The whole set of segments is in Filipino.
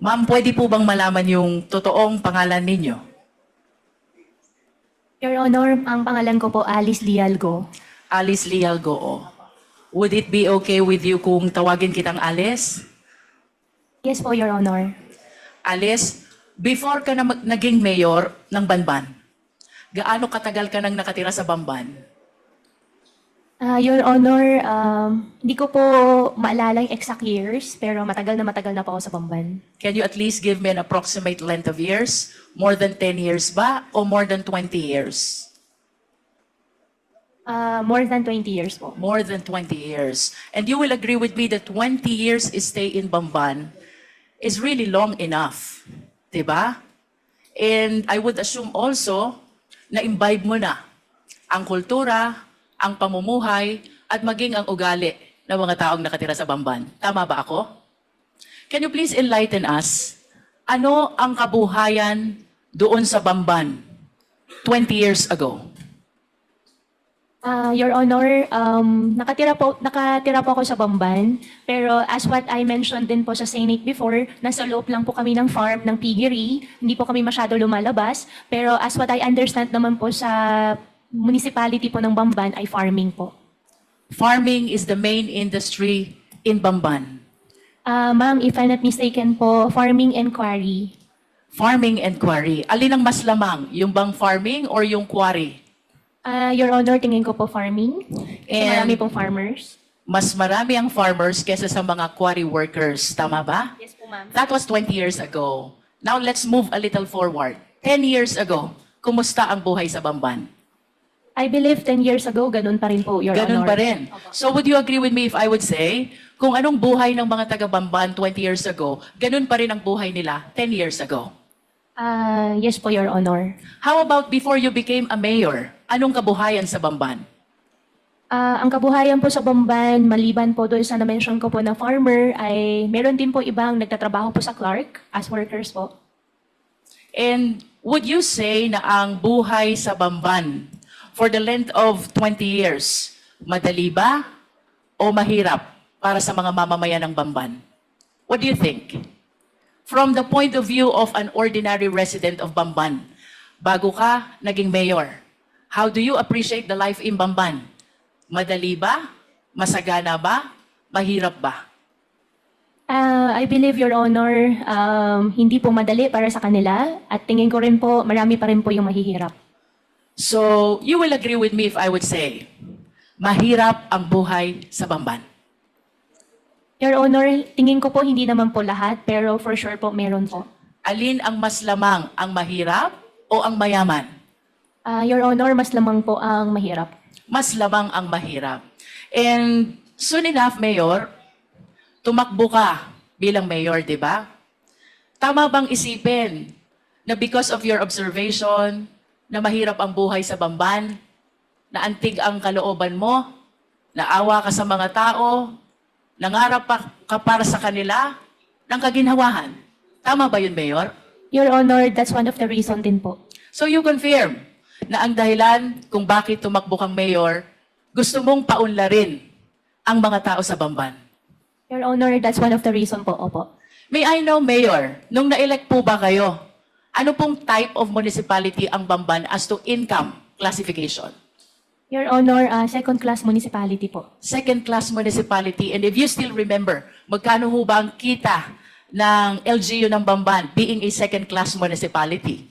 Ma'am, pwede po bang malaman yung totoong pangalan ninyo? Your Honor, ang pangalan ko po Alice Lialgo. Alice Lial Goo. Would it be okay with you kung tawagin kitang Alice? Yes po, Your Honor. Alice, before ka na mag- naging mayor ng Banban, gaano katagal ka nang nakatira sa Bamban? Ah, Your Honor, um, hindi ko po maalala yung exact years, pero matagal na matagal na po ako sa Bamban. Can you at least give me an approximate length of years? More than 10 years ba? O more than 20 years? Ah, more than 20 years po. More than 20 years. And you will agree with me that 20 years stay in Bamban is really long enough. Diba? And I would assume also na imbibe mo na ang kultura, ang pamumuhay, at maging ang ugali ng mga taong nakatira sa Bamban. Tama ba ako? Can you please enlighten us? Ano ang kabuhayan doon sa Bamban 20 years ago? Ah, Your Honor, um, nakatira po, nakatira po ako sa Bamban, pero as what I mentioned din po sa Senate before, nasa loob lang po kami ng farm ng piggery, hindi po kami masyado lumalabas, pero as what I understand naman po sa municipality po ng Bamban ay farming po. Farming is the main industry in Bamban. Ah, ma'am, if I'm not mistaken po, farming and quarry. Farming and quarry. Alin ang mas lamang? Yung bang farming or yung quarry? Ah, Your Honor, tingin ko po farming. Kasi And- marami pong farmers. Mas marami ang farmers kesa sa mga quarry workers. Tama ba? Yes po, ma'am. That was 20 years ago. Now let's move a little forward. 10 years ago, kumusta ang buhay sa Bamban? I believe 10 years ago, ganun pa rin po, Your Ganun Honor. pa rin. So would you agree with me if I would say, kung anong buhay ng mga taga Bamban 20 years ago, ganun pa rin ang buhay nila 10 years ago? Ah, yes po, Your Honor. How about before you became a mayor? Anong kabuhayan sa Bamban? Ah, ang kabuhayan po sa Bamban, maliban po doon sa na-mention ko po na farmer, ay meron din po ibang nagtatrabaho po sa Clark as workers po. And would you say na ang buhay sa Bamban for the length of 20 years, madali ba o mahirap para sa mga mamamayan ng Bamban? What do you think? From the point of view of an ordinary resident of Bamban, bago ka naging mayor, how do you appreciate the life in Bamban? Madali ba? Masagana ba? Mahirap ba? Ah, I believe, Your Honor, um, hindi po madali para sa kanila at tingin ko rin po, marami pa rin po yung mahihirap. So, you will agree with me if I would say, mahirap ang buhay sa Bamban. Your Honor, tingin ko po hindi naman po lahat, pero for sure po meron po. Alin ang mas lamang, ang mahirap o ang mayaman? Ah, Your Honor, mas lamang po ang mahirap. Mas lamang ang mahirap. And soon enough, Mayor, tumakbo ka bilang mayor, di ba? Tama bang isipin na because of your observation na mahirap ang buhay sa Bamban, na antig ang kalooban mo, naawa ka sa mga tao, nangarap pa ka para sa kanila, ng kaginhawahan. Tama ba yun, Mayor? Your Honor, that's one of the reason din po. So you confirm na ang dahilan kung bakit tumakbo kang mayor, gusto mong paunlarin ang mga tao sa Bamban. Your Honor, that's one of the reason po, opo. May I know, Mayor, nung na-elect po ba kayo, ano pong type of municipality ang Bamban as to income classification? Your Honor, ah, second-class municipality po. Second-class municipality. And if you still remember, magkano ho ba ang kita ng LGU ng Bamban being a second-class municipality?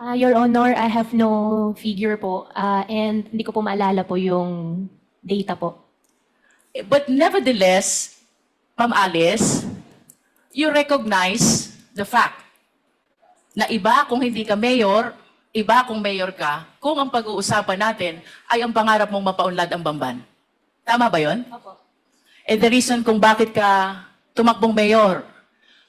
Ah, Your Honor, I have no figure po ah, and hindi ko po maalala po yung data po. But nevertheless, Ma'am Alice, you recognize the fact na iba kung hindi ka mayor, iba kung mayor ka, kung ang pag-uusapan natin ay ang pangarap mong mapaunlad ang Bamban. Tama ba yon? Opo. And the reason kung bakit ka tumakbong mayor,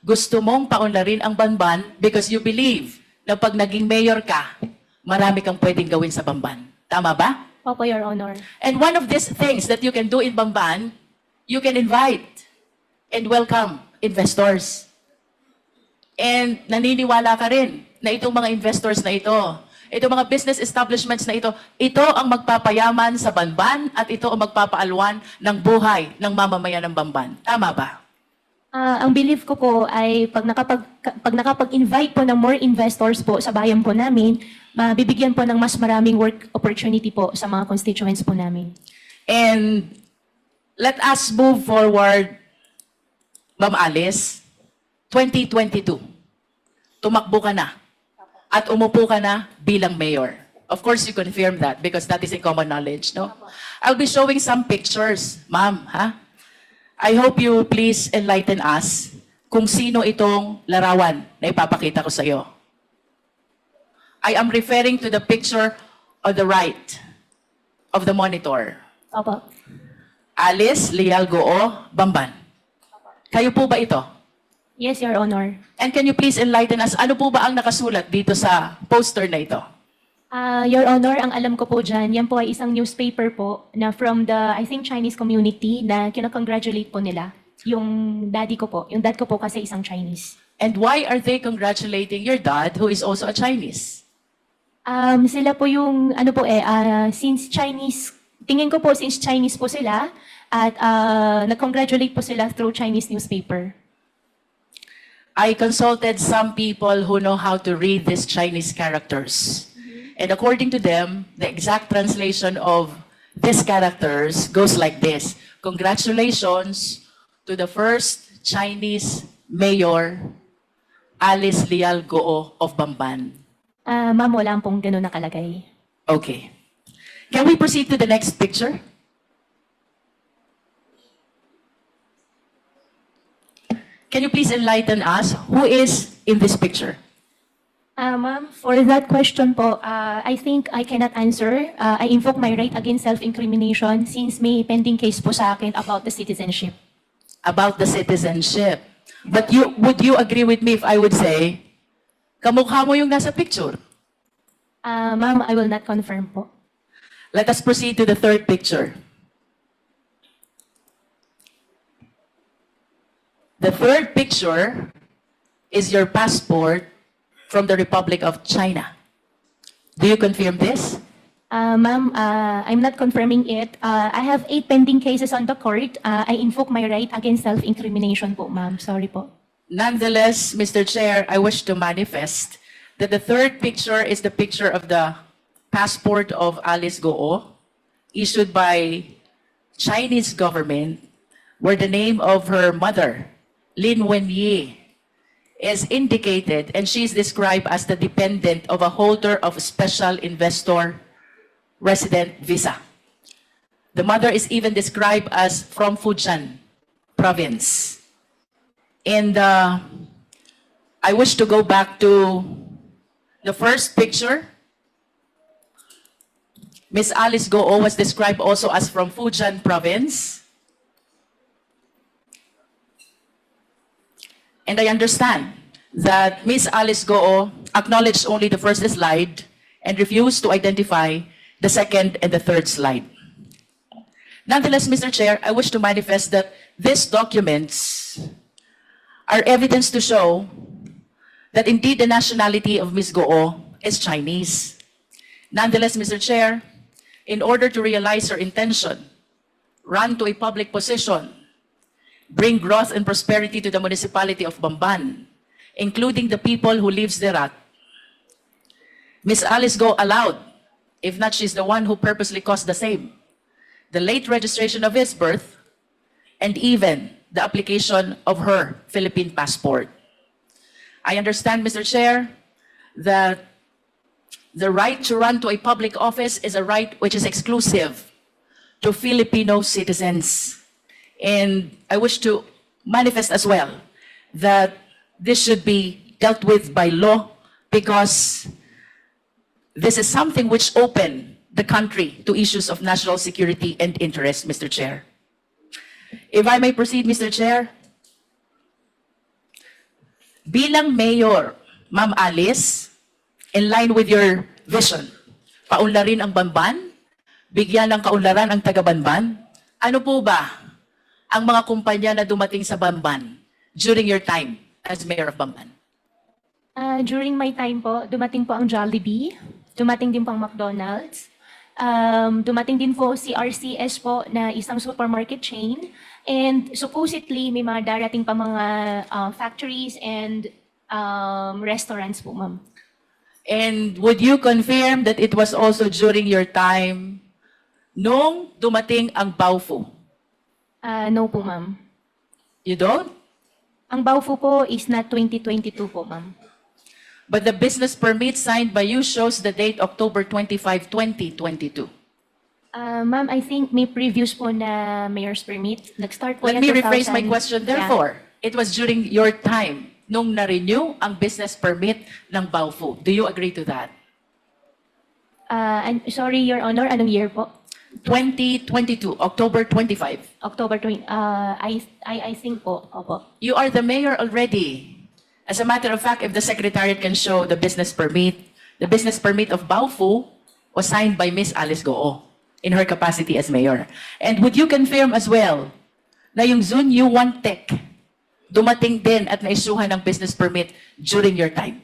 gusto mong paunlarin ang Bamban because you believe na pag naging mayor ka, marami kang pwedeng gawin sa Bamban. Tama ba? Opo, Your Honor. And one of these things that you can do in Bamban, you can invite and welcome investors. And naniniwala ka rin na itong mga investors na ito, itong mga business establishments na ito, ito ang magpapayaman sa Bamban at ito ang magpapaalwan ng buhay ng mamamayan ng Bamban. Tama ba? Ah, ang belief ko po ay pag nakapag pag nakapag-invite po ng more investors po sa bayan po namin, mabibigyan po ng mas maraming work opportunity po sa mga constituents po namin. And let us move forward, Ma'am Alice, 2022. Tumakbo ka na. At umupo ka na bilang mayor. Of course, you confirm that because that is a common knowledge, no? I'll be showing some pictures, ma'am, ha? I hope you please enlighten us kung sino itong larawan na ipapakita ko sa iyo. I am referring to the picture on the right of the monitor. Opo. Alice Leal Goo Bamban. Kayo po ba ito? Yes, Your Honor. And can you please enlighten us, ano po ba ang nakasulat dito sa poster na ito? Ah, Your Honor, ang alam ko po dyan, yan po ay isang newspaper po na from the, I think, Chinese community na kinakongratulate po nila. Yung daddy ko po. Yung dad ko po kasi isang Chinese. And why are they congratulating your dad who is also a Chinese? Um, sila po yung, ano po eh, ah, since Chinese, tingin ko po since Chinese po sila, at ah, nag-congratulate po sila through Chinese newspaper. I consulted some people who know how to read these Chinese characters. And according to them, the exact translation of these characters goes like this. Congratulations to the first Chinese mayor, Alice Lial Goo of Bamban. Ah, ma'am, wala pong ganun nakalagay. Okay. Can we proceed to the next picture? Can you please enlighten us who is in this picture? Ah, ma'am, for that question po, ah, I think I cannot answer. Ah, I invoke my right against self-incrimination since may pending case po sa akin about the citizenship. About the citizenship. But you would you agree with me if I would say, kamukha mo yung nasa picture? Ah, ma'am, I will not confirm po. Let us proceed to the third picture. The third picture is your passport from the Republic of China. Do you confirm this? Ah, ma'am, ah, I'm not confirming it. Ah, I have eight pending cases on the court. Ah, I invoke my right against self-incrimination po, ma'am. Sorry po. Nonetheless, Mr. Chair, I wish to manifest that the third picture is the picture of the passport of Alice Goo, issued by Chinese government, where the name of her mother, Lin Wenyi, is indicated, and she is described as the dependent of a holder of special investor resident visa. The mother is even described as from Fujian province. And uh, I wish to go back to the first picture. Miss Alice Goo was described also as from Fujian province. And I understand that Ms. Alice Goo acknowledged only the first slide and refused to identify the second and the third slide. Nonetheless, Mr. Chair, I wish to manifest that these documents are evidence to show that indeed the nationality of Ms. Goo is Chinese. Nonetheless, Mr. Chair, in order to realize her intention, run to a public position, bring growth and prosperity to the municipality of Bamban, including the people who lives thereat, Ms. Alice Go allowed, if not she's the one who purposely caused the same, the late registration of his birth, and even the application of her Philippine passport. I understand, Mr. Chair, that the right to run to a public office is a right which is exclusive to Filipino citizens. And I wish to manifest as well that this should be dealt with by law because this is something which open the country to issues of national security and interest, Mr. Chair. If I may proceed, Mr. Chair. Bilang mayor, Ma'am Alice, in line with your vision, paunlarin ang Bamban, bigyan ng kaunlaran ang taga-Banban, ano po ba ang mga kumpanya na dumating sa Bamban during your time as mayor of Bamban? Ah, during my time po, dumating po ang Jollibee, dumating din po ang McDonald's, um, dumating din po si RCS po na isang supermarket chain, And supposedly, may mga darating pa mga uh, factories and um, restaurants po, ma'am. And would you confirm that it was also during your time nung dumating ang Baofu? Uh, no po, ma'am. You don't? Ang Baofu po is not 2022 po, ma'am. But the business permit signed by you shows the date October 25, 2022. Uh, ma'am, I think may previous po na mayor's permit. Nag-start po Let yan me rephrase my 2000 question. Yeah. Therefore, it was during your time nung na-renew ang business permit ng Baofu. Do you agree to that? Uh, I'm sorry, Your Honor, anong year po? 2022, October 25. October 20, uh, I, I, I think po, opo. You are the mayor already. As a matter of fact, if the secretariat can show the business permit, the business permit of Baofu was signed by Miss Alice Goo in her capacity as mayor. And would you confirm as well na yung Zun U1 Tech dumating din at naisuhan ng business permit during your time?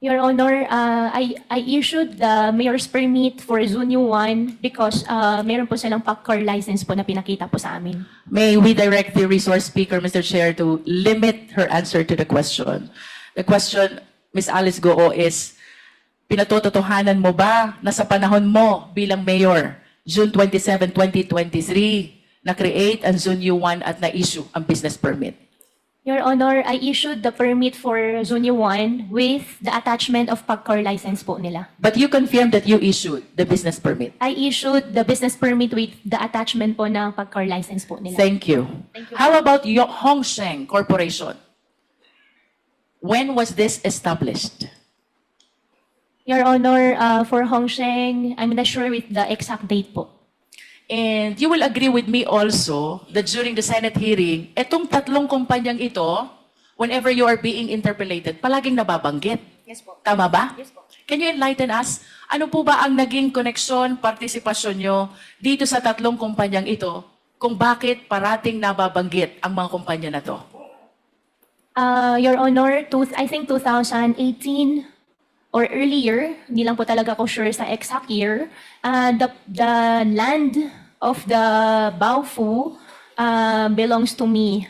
Your Honor, uh, I, I issued the mayor's permit for Zunyo 1 because uh, meron po silang PACCOR license po na pinakita po sa amin. May we direct the resource speaker, Mr. Chair, to limit her answer to the question. The question, Ms. Alice Goo, is, pinatototohanan mo ba na sa panahon mo bilang mayor, June 27, 2023, na-create ang Zone U1 at na-issue ang business permit? Your Honor, I issued the permit for Zunyo 1 with the attachment of PACCOR license po nila. But you confirmed that you issued the business permit. I issued the business permit with the attachment po ng PACCOR license po nila. Thank you. Thank you. How about Yo- Hongsheng Corporation? When was this established? Your Honor, uh, for Hongsheng, I'm not sure with the exact date po. And you will agree with me also that during the Senate hearing, etong tatlong kumpanyang ito, whenever you are being interpolated, palaging nababanggit. Yes po. Tama ba? Yes po. Can you enlighten us? Ano po ba ang naging koneksyon, partisipasyon nyo dito sa tatlong kumpanyang ito kung bakit parating nababanggit ang mga kumpanya na to? Uh, Your Honor, two, I think 2018 or earlier, hindi lang po talaga ako sure sa exact year, uh, the, the land of the Baofu uh, belongs to me.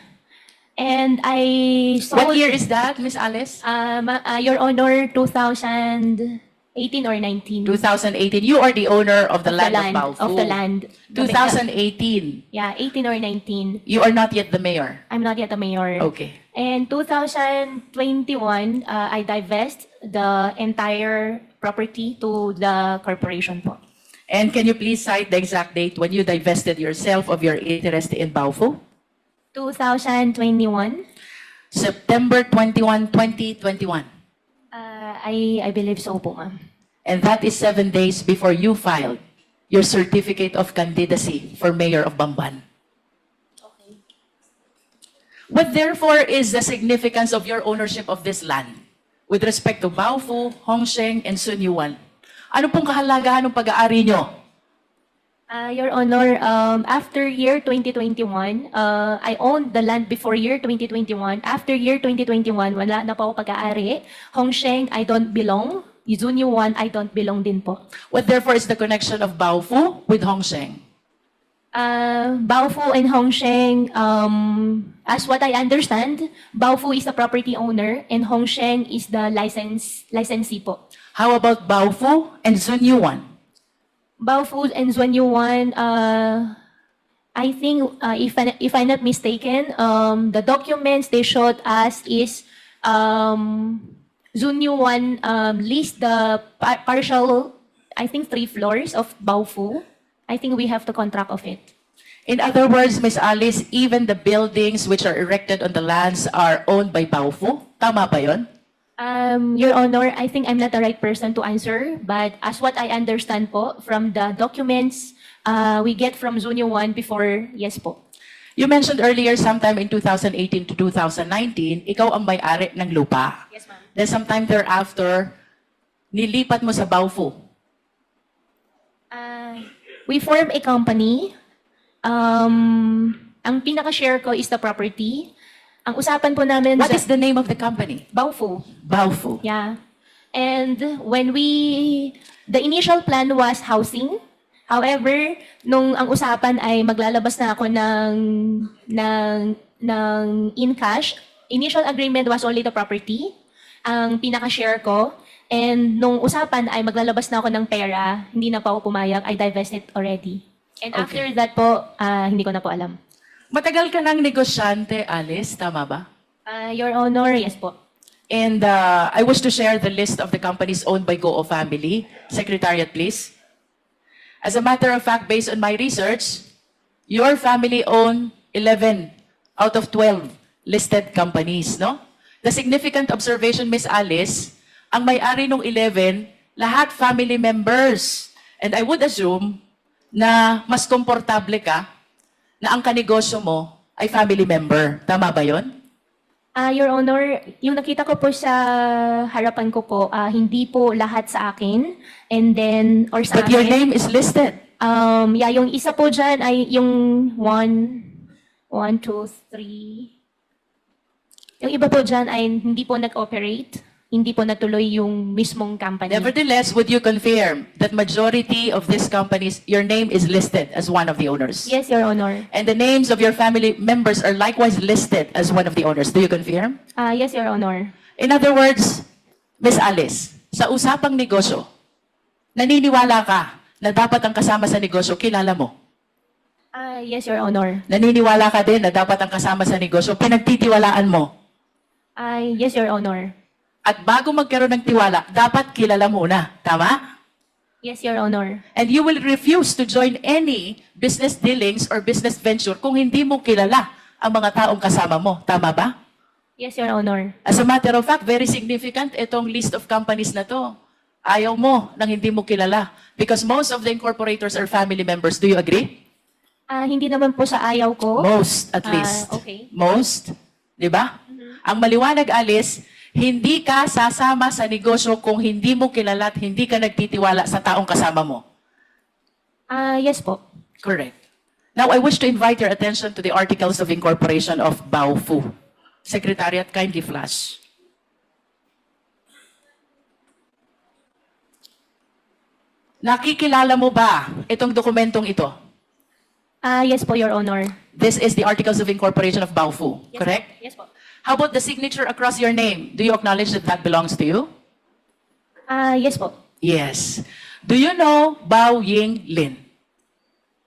And I sold... What year is that, Miss Alice? Ma- uh, Your Honor, 2018 or 19. 2018. You are the owner of the Of the land, land, of Baofu. of the land. The- 2018. Yeah, 18 or 19. You are not yet the mayor. I'm not yet a mayor. Okay. In 2021, uh, I divest the entire property to the corporation po. And can you please cite the exact date when you divested yourself of your interest in Baofu? 2021, September 21, 2021. uh, I, I believe so po, ma'am. And that is seven days before you filed your certificate of candidacy for mayor of Bamban. What therefore is the significance of your ownership of this land with respect to Baofu, Hongsheng, and Sunyuan? Ano pong kahalagahan ng pag-aari nyo? Uh, Your Honor, um, after year 2021, uh, I owned the land before year 2021. After year 2021, wala na po pag-aari. Hongsheng, I don't belong. Yuzunyu 1, I don't belong din po. What therefore is the connection of Baofu with Hongsheng? Uh, Baofu and Hongsheng, um, as what I understand, Baofu is the property owner and Hongsheng is the license licensee po. How about Baofu and Sunyuan? Baofu and Zhuanyuan, uh, I think, uh, if, I, if I'm not mistaken, um, the documents they showed us is um, Zhuanyuan um, leased the par- partial, I think, three floors of Baofu. I think we have the contract of it. In other words, Ms. Alice, even the buildings which are erected on the lands are owned by Baofu? Tama ba yon? Um, Your Honor, I think I'm not the right person to answer, but as what I understand po from the documents uh, we get from Zunyo 1 before, yes po. You mentioned earlier sometime in 2018 to 2019, ikaw ang may-ari ng lupa. Yes, ma'am. Then sometime thereafter, nilipat mo sa Baofu. We form a company. Um, ang pinaka-share ko is the property. Ang usapan po namin What is the name of the company? Baofu. Baofu. Yeah. And when we, the initial plan was housing, However, nung ang usapan ay maglalabas na ako ng, ng, ng in cash, initial agreement was only the property, ang pinaka-share ko. And nung usapan ay maglalabas na ako ng pera, hindi na po ako pumayag, I divested already. And Okay. after that po, ah, hindi ko na po alam. Matagal ka ng negosyante, Alice, tama ba? Ah, Your Honor, yes po. And uh, I wish to share the list of the companies owned by Goo family. Secretariat, please. As a matter of fact, based on my research, your family own 11 out of 12 listed companies, no? The significant observation, Miss Alice, ang may-ari ng 11, lahat family members. And I would assume na mas komportable ka na ang kanegosyo mo ay family member. Tama ba yon? Ah, Your Honor, yung nakita ko po sa harapan ko po, ah, hindi po lahat sa akin. And then, or sa But your name is listed. Um, yeah, yung isa po dyan ay yung one, one, two, three. Yung iba po dyan ay hindi po nag-operate. Hindi po natuloy yung mismong company. Nevertheless, would you confirm that majority of these companies, your name is listed as one of the owners? Yes, Your Honor. And the names of your family members are likewise listed as one of the owners. Do you confirm? Ah, yes, Your Honor. In other words, Miss Alice, sa usapang negosyo, naniniwala ka na dapat ang kasama sa negosyo kilala mo. Ah, yes, Your Honor. Naniniwala ka din na dapat ang kasama sa negosyo pinagtitiwalaan mo. Ah, yes, Your Honor. At bago magkaroon ng tiwala, dapat kilala muna. Tama? Yes, Your Honor. And you will refuse to join any business dealings or business venture kung hindi mo kilala ang mga taong kasama mo. Tama ba? Yes, Your Honor. As a matter of fact, very significant itong list of companies na to. Ayaw mo nang hindi mo kilala. Because most of the incorporators are family members. Do you agree? Ah, hindi naman po sa ayaw ko. Most, at Ah, least. okay. Most. Di ba? Ang maliwanag, Alice, hindi ka sasama sa negosyo kung hindi mo kilala at hindi ka nagtitiwala sa taong kasama mo. Ah, yes po. Correct. Now, I wish to invite your attention to the Articles of Incorporation of Baofu. Secretariat, kindly flash. Nakikilala mo ba itong dokumentong ito? Ah, yes po, Your Honor. This is the Articles of Incorporation of Baofu, Yes correct? Po. Yes po. How about the signature across your name? Do you acknowledge that that belongs to you? Ah, yes po. Yes. Do you know Bao Ying Lin?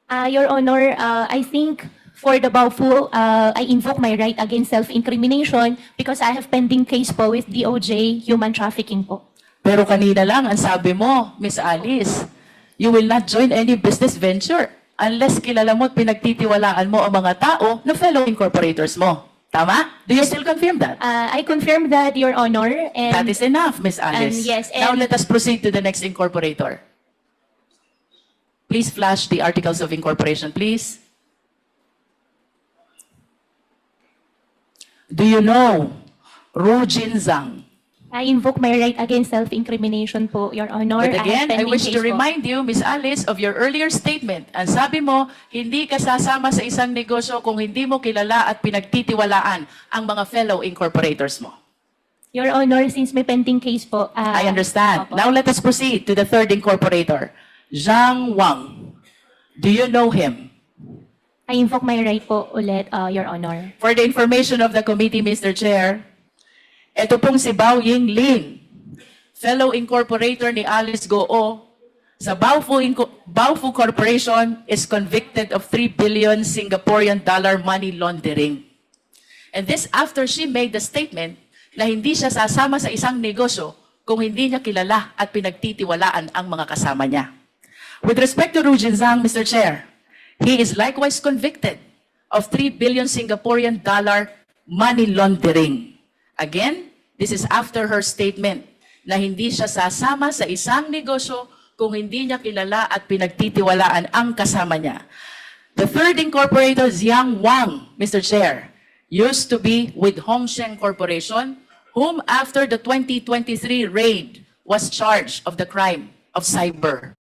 Ah, Your Honor, ah, I think for the Baofu, ah, I invoke my right against self-incrimination because I have pending case po with DOJ human trafficking po. Pero kanina lang, ang sabi mo, Miss Alice, you will not join any business venture unless kilala mo at pinagtitiwalaan mo ang mga tao na fellow incorporators mo. Tama? Do you still confirm that? Ah, I confirm that, Your Honor, and That is enough, Miss Alice. Um, yes, now and- let us proceed to the next incorporator. Please flash the articles of incorporation, please. Do you know Ru Jinzang? I invoke my right against self-incrimination po, Your Honor. But again, I pending wish to po. remind you, Miss Alice, of your earlier statement. Ang sabi mo, hindi ka sasama sa isang negosyo kung hindi mo kilala at pinagtitiwalaan ang mga fellow incorporators mo. Your Honor, since may pending case po. ah, I understand. opo. Now let us proceed to the third incorporator, Zhang Wang. Do you know him? I invoke my right po ulit, ah, Your Honor. For the information of the committee, Mr. Chair, ito pong si Bao Ying Lin, fellow incorporator ni Alice Goo, sa Baofu, Inco- Baofu Corporation is convicted of 3 billion Singaporean dollar money laundering. And this after she made the statement na hindi siya sasama sa isang negosyo kung hindi niya kilala at pinagtitiwalaan ang mga kasama niya. With respect to Ru Jinzang, Mr. Chair, he is likewise convicted of 3 billion Singaporean dollar money laundering. Again, this is after her statement na hindi siya sasama sa isang negosyo kung hindi niya kilala at pinagtitiwalaan ang kasama niya. The third incorporator, Jiang Wang, Mr. Chair, used to be with Hongsheng Corporation, whom after the 2023 raid was charged of the crime of cyber.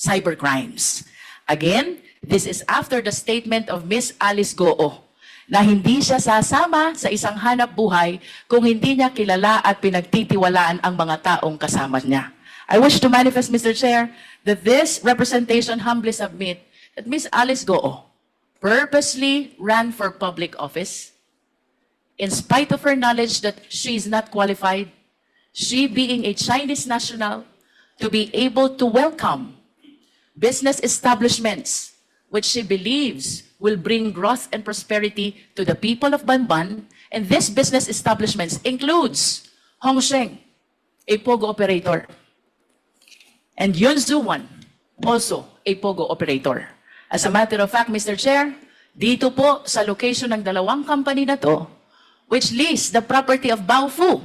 cyber crimes. Again, this is after the statement of Miss Alice Goo na hindi siya sasama sa isang hanap buhay kung hindi niya kilala at pinagtitiwalaan ang mga taong kasama niya. I wish to manifest, Mr. Chair, that this representation humbly submit that Ms. Alice Goo purposely ran for public office in spite of her knowledge that she is not qualified, she being a Chinese national, to be able to welcome business establishments which she believes will bring growth and prosperity to the people of Banban. And this business establishments includes Hongsheng, a POGO operator, and Yun Zuwan, also a POGO operator. As a matter of fact, Mr. Chair, dito po sa location ng dalawang company na to, which lease the property of Baofu,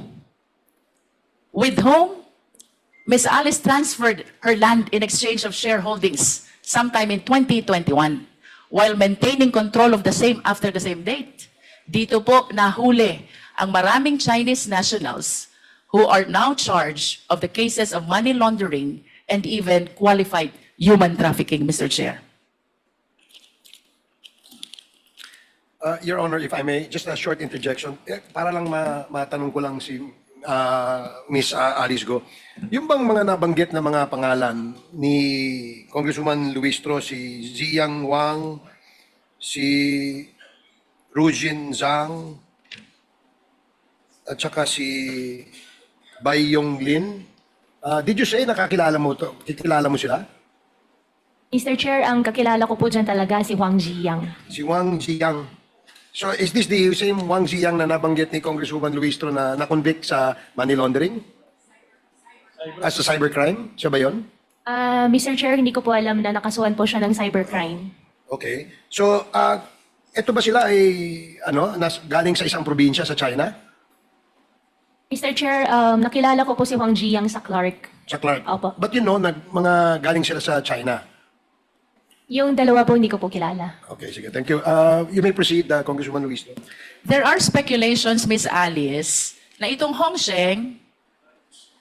with whom Ms. Alice transferred her land in exchange of shareholdings sometime in 2021 while maintaining control of the same after the same date. Dito po nahuli ang maraming Chinese nationals who are now charged of the cases of money laundering and even qualified human trafficking, Mr. Chair. Uh, Your Honor, if I may, just a short interjection. Eh, para lang ma matanong ko lang si uh, Miss Alice Go. Yung bang mga nabanggit na mga pangalan ni Congresswoman Luistro, si Ziyang Wang, si Rujin Zhang, at saka si Bai Yong Lin, uh, did you say nakakilala mo to? Kikilala mo sila? Mr. Chair, ang kakilala ko po dyan talaga si Huang Ziyang. Si Wang Ziyang. So is this the same Wang Ziyang na nabanggit ni Congresswoman Luistro na na-convict sa money laundering? As a cybercrime? Siya ba yun? Ah, Mr. Chair, hindi ko po alam na nakasuhan po siya ng cybercrime. Okay. So, uh, ito ba sila ay ano, nas, galing sa isang probinsya sa China? Mr. Chair, um, nakilala ko po si Huang Ziyang sa Clark. Sa Clark? Opo. But you know, nag, mga galing sila sa China. Yung dalawa po hindi ko po kilala. Okay, sige. Thank you. Uh, you may proceed, uh, Congresswoman Luistro. There are speculations, Miss Alice, na itong Hongsheng,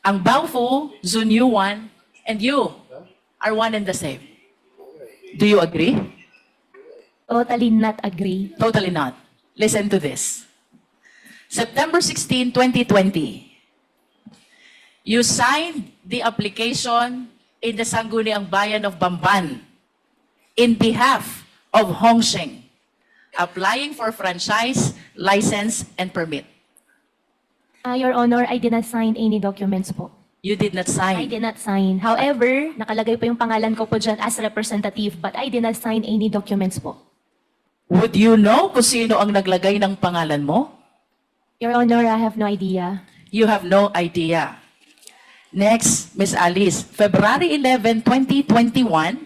ang Baofu, Zun Yuan, and you are one and the same. Do you agree? Totally not agree. Totally not. Listen to this. September 16, 2020, you signed the application in the Sangguniang Bayan of Bamban in behalf of Hongsheng, applying for franchise, license, and permit. Ah, Your Honor, I did not sign any documents po. You did not I sign. did not sign. However, nakalagay po yung pangalan ko po dyan as representative, but I did not sign any documents po. Would you know kung sino ang naglagay ng pangalan mo? Your Honor, I have no idea. You have no idea. Next, Miss Alice, February 11, 2021,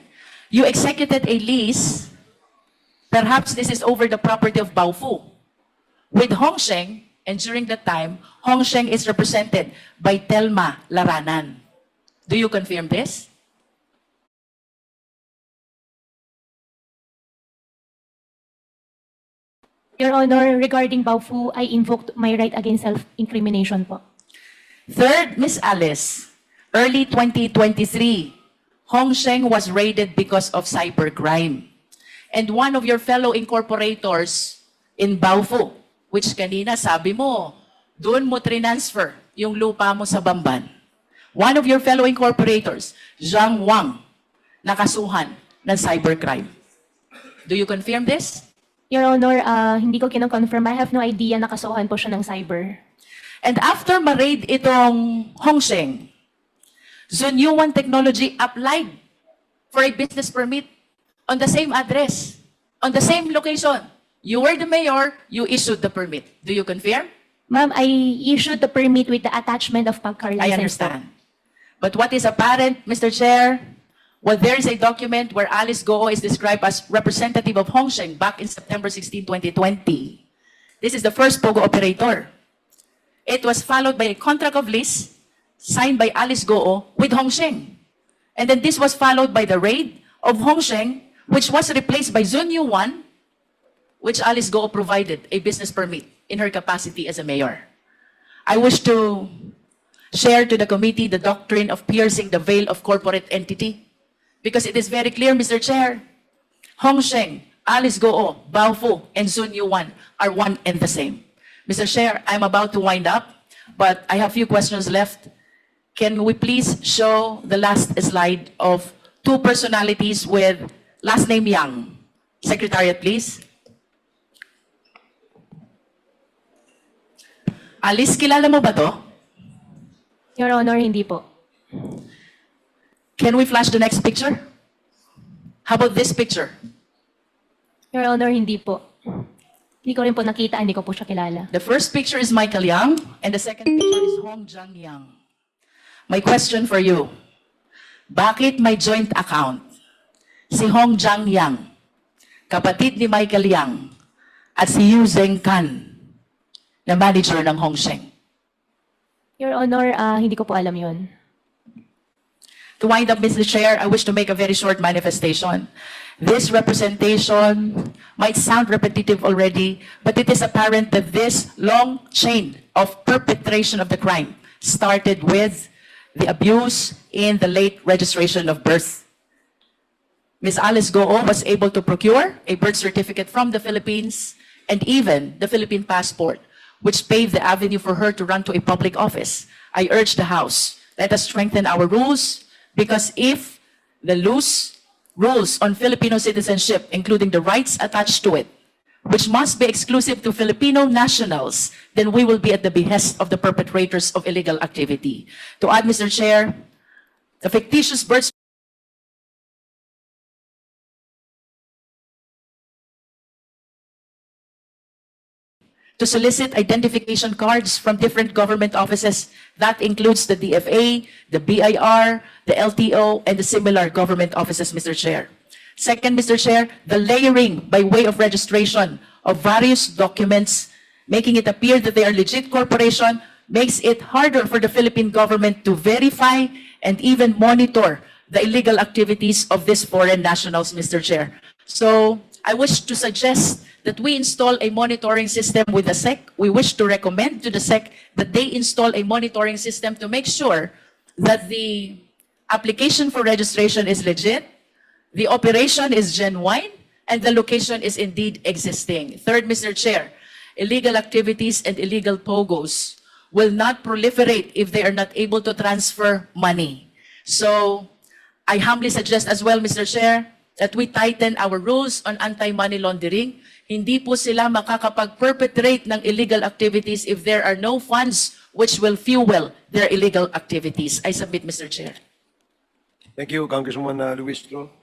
you executed a lease, perhaps this is over the property of Baofu, with Hongsheng, and during that time, Hongsheng is represented by Telma Laranan. Do you confirm this? Your Honor, regarding Baofu, I invoked my right against self-incrimination po. Third, Miss Alice, early 2023, Hongsheng was raided because of cybercrime. And one of your fellow incorporators in Baofu, which kanina sabi mo, doon mo transfer yung lupa mo sa Bamban. One of your fellow incorporators, Zhang Wang, nakasuhan ng cybercrime. Do you confirm this? Your Honor, ah, hindi ko kinoconfirm. I have no idea nakasuhan po siya ng cyber. And after ma-raid itong Hongsheng, Zunyuan Technology applied for a business permit on the same address, on the same location. You were the mayor, you issued the permit. Do you confirm? Ma'am, I issued the permit with the attachment of pagcar license. I understand. But what is apparent, Mr. Chair, well, there is a document where Alice Go is described as representative of Hongsheng back in September 16, 2020. This is the first POGO operator. It was followed by a contract of lease signed by Alice Goo with Hongsheng. And then this was followed by the raid of Hongsheng, which was replaced by Zun Yu Wan, which Alice Goo provided a business permit in her capacity as a mayor. I wish to share to the committee the doctrine of piercing the veil of corporate entity. Because it is very clear, Mr. Chair, Hongsheng Alice Goo, Baofu, and Sun Yuan are one and the same. Mr. Chair, I'm about to wind up, but I have few questions left. Can we please show the last slide of two personalities with last name Yang? Secretariat, please. Alice, kilala mo ba to? Your Honor, hindi po. Can we flash the next picture? How about this picture? Your Honor, hindi po. Hindi ko rin po nakita, hindi ko po siya kilala. The first picture is Michael Yang, and the second picture is Hong Jang Yang. My question for you, bakit may joint account si Hong Jang Yang, kapatid ni Michael Yang, at si Yu Zeng Kan, na manager ng Hong Sheng? Your Honor, ah, hindi ko po alam yon. To wind up, Mr. Chair, I wish to make a very short manifestation. This representation might sound repetitive already, but it is apparent that this long chain of perpetration of the crime started with the abuse in the late registration of birth. Ms. Alice Goo was able to procure a birth certificate from the Philippines and even the Philippine passport, which paved the avenue for her to run to a public office. I urge the House, let us strengthen our rules because if the loose rules on Filipino citizenship, including the rights attached to it, which must be exclusive to Filipino nationals, then we will be at the behest of the perpetrators of illegal activity. To add, Mr. Chair, the fictitious birth to solicit identification cards from different government offices. That includes the DFA, the BIR, the LTO, and the similar government offices, Mr. Chair. Second, Mr. Chair, the layering by way of registration of various documents, making it appear that they are legit corporation, makes it harder for the Philippine government to verify and even monitor the illegal activities of these foreign nationals, Mr. Chair. So I wish to suggest that we install a monitoring system with the SEC. We wish to recommend to the SEC that they install a monitoring system to make sure that the application for registration is legit, the operation is genuine, and the location is indeed existing. Third, Mr. Chair, illegal activities and illegal POGOs will not proliferate if they are not able to transfer money. So I humbly suggest as well, Mr. Chair, that we tighten our rules on anti-money laundering. Hindi po sila makakapag-perpetrate ng illegal activities if there are no funds which will fuel their illegal activities. I submit, Mr. Chair. Thank you, Congresswoman uh, Luis Tro.